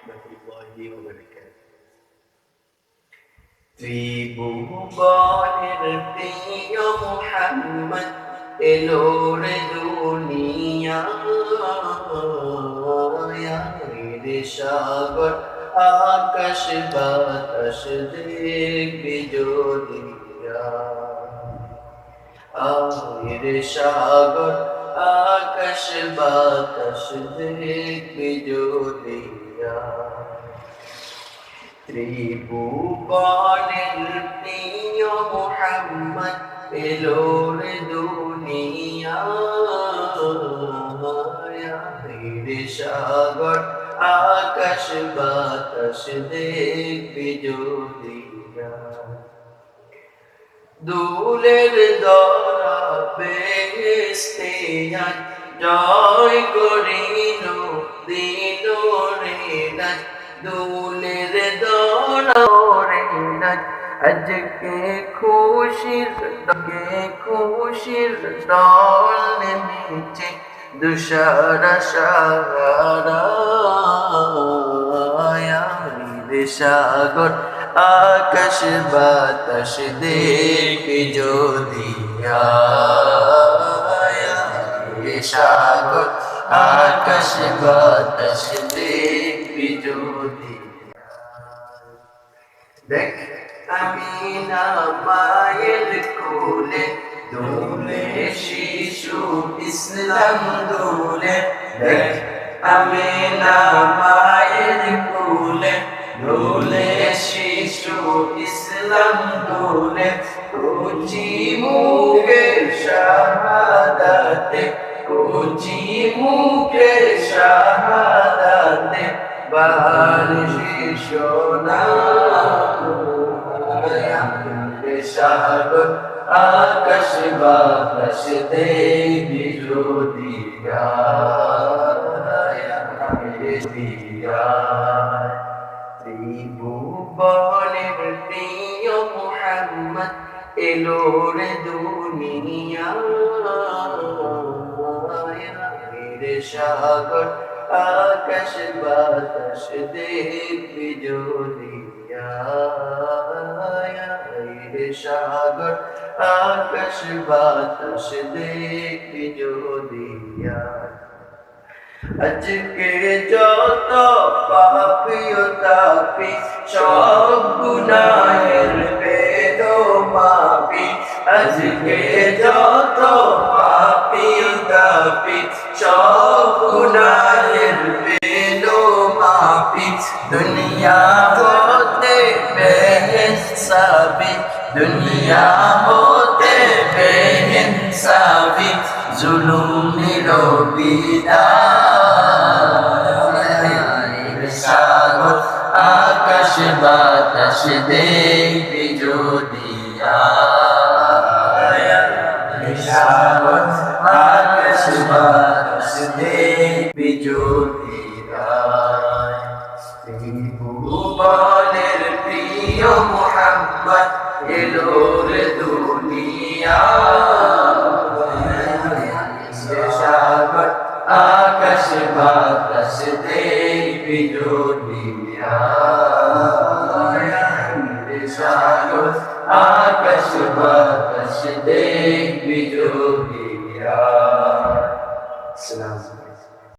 রহমতুল্লাহ ওবারাকাতুহু ত্রিভুবনের প্রিয় মোহাম্মদ এলোর দুনিয়া সাগর আকাশ বাতাস দেখবি জোদিয়া আয়ের সাগর আকাশ বাতাস দেখবি জোদিয়া ত্রিভুবনের প্রিয় মোহাম্মদ এলো রে দুনিয়া। সাগর, আকাশ বাতাস দেখবি যদিয়া দুলের দরা বেহেস্তে আজ জয় করিল দিল নাচ দুলের দরা রে নাচ আজকে খুশির কে খুশির দল নেমেছে দুসারা সারা সাগর আকাশ বাতাস দেখি যদিয়া রে সাগর আকাশ বাতাস দেখবি যদি দেখ আমি না মায়ের কোলে দোলে শিশু ইসলাম দোলে। দেখ আমি না মায়ের কোলে দোলে শিশু ইসলাম দোলে। কুচি মুখে শাহাদাতে কুচি মুখে শাহাদাতে বাহার শিশু না সাগর আকাশ বাতাস দেবী যদিয়া ত্রিভুবনের প্রিয় মোহাম্মদ এলো রে দুনিয়া সাগর আকাশ বাতাস দেখবি রে সাগর আকাশ বাতাস দেখবি যদিয়া আজকে যত পাপিও তাপি সব গুনাহের বেদ মাপি আজকে যত মাপি দুনিয়া হতে বেহেসাবি দুনিয়া হতে বেহেসাবি জুলুম নিরবিদায়। সাগর আকাশ বাতাস দেখবি সাগর আকাশ বাতাস দেখবি যদিয়া ভুবনের প্রিয় মোহাম্মদ এলো রে দুনিয়া। আকাশ বাতাস দেখবি দুনিয়া আকাশ বাতাস দেখবি দুনিয়া সালাম